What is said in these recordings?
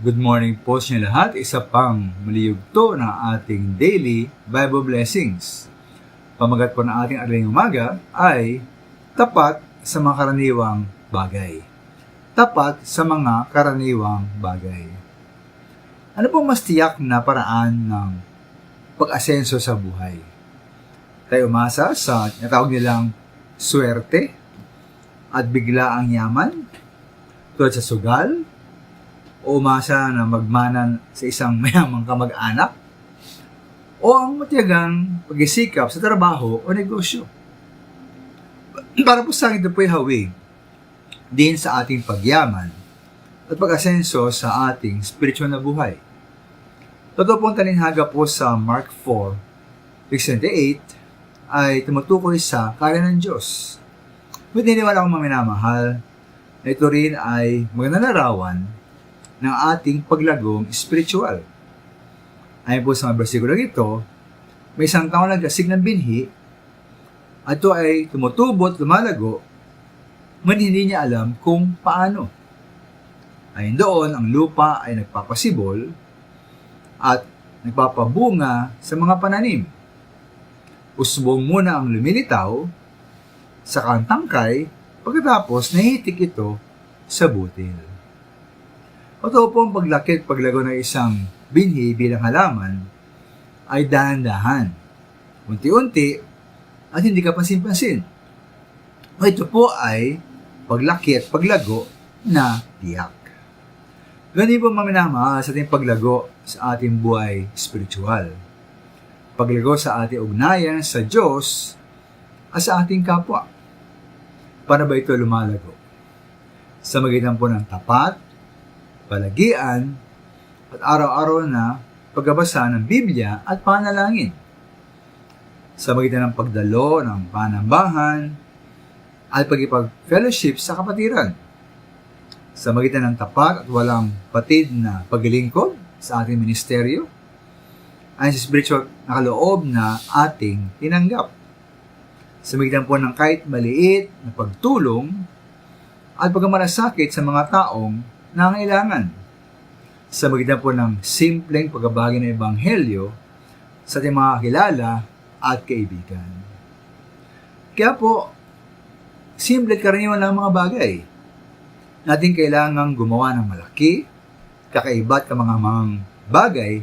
Good morning po sa lahat. Isa pang maliyugto ng ating daily Bible blessings. Pamagat po ng ating araling umaga ay tapat sa mga karaniwang bagay. Tapat sa mga karaniwang bagay. Ano pong mas tiyak na paraan ng pag-asenso sa buhay? Tayo umasa sa natawag nilang swerte at bigla ang yaman tulad sa sugal o umasa na magmanan sa isang mayamang kamag-anak o ang matiyagang pagsisikap sa trabaho o negosyo. Para po sa akin ito po'y hawig din sa ating pagyaman at pag-asenso sa ating spiritual na buhay. Totoo pong talinhaga po sa Mark 4, 68 ay tumutukoy sa kaya ng Diyos. Ngunit niniwala akong mga minamahal na ito rin ay magandang larawan ng ating paglagong spiritual. Ayon po sa mga bersikulo ito, may isang taong nagkasig ng binhi at ito ay tumutubo at lumalago ngunit hindi niya alam kung paano. Ayon doon, ang lupa ay nagpapasibol at nagpapabunga sa mga pananim. Usbong muna ang lumilitaw sa kantangkay pagkatapos nahitik ito sa butil. Totoo po ang paglaki at paglago ng isang binhi bilang halaman ay dahan-dahan, unti-unti, at hindi ka pansin-pansin. Ito po ay paglaki at paglago na tiyak. Ganun po maminamahal sa ating paglago sa ating buhay spiritual. Paglago sa ating ugnayan sa Diyos at sa ating kapwa. Para ba ito lumalago? Sa magitan po ng tapat, palagian, at araw-araw na pagbabasa ng Biblia at panalangin. Sa magitan ng pagdalo ng panambahan at pagipag-fellowship sa kapatiran. Sa magitan ng tapat at walang patid na paglilingkod sa ating ministeryo, sa spiritual na kaloob na ating tinanggap. Sa magitan po ng kahit maliit na pagtulong at pagmamalasakit sa mga taong nangailangan. Sa magitan po ng simpleng pagbabagi ng Ebanghelyo sa ating mga kilala at kaibigan. Kaya po, simple karaniwan ang mga bagay. Natin kailangang gumawa ng malaki, kakaiba at kamangamang bagay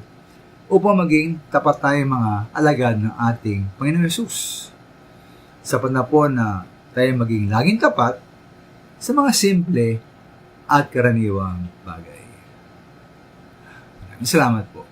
upang maging tapat tayo mga alagad ng ating Panginoon Yesus. Sapat na po na tayo maging laging tapat sa mga simple at karaniwang bagay. Maraming salamat po.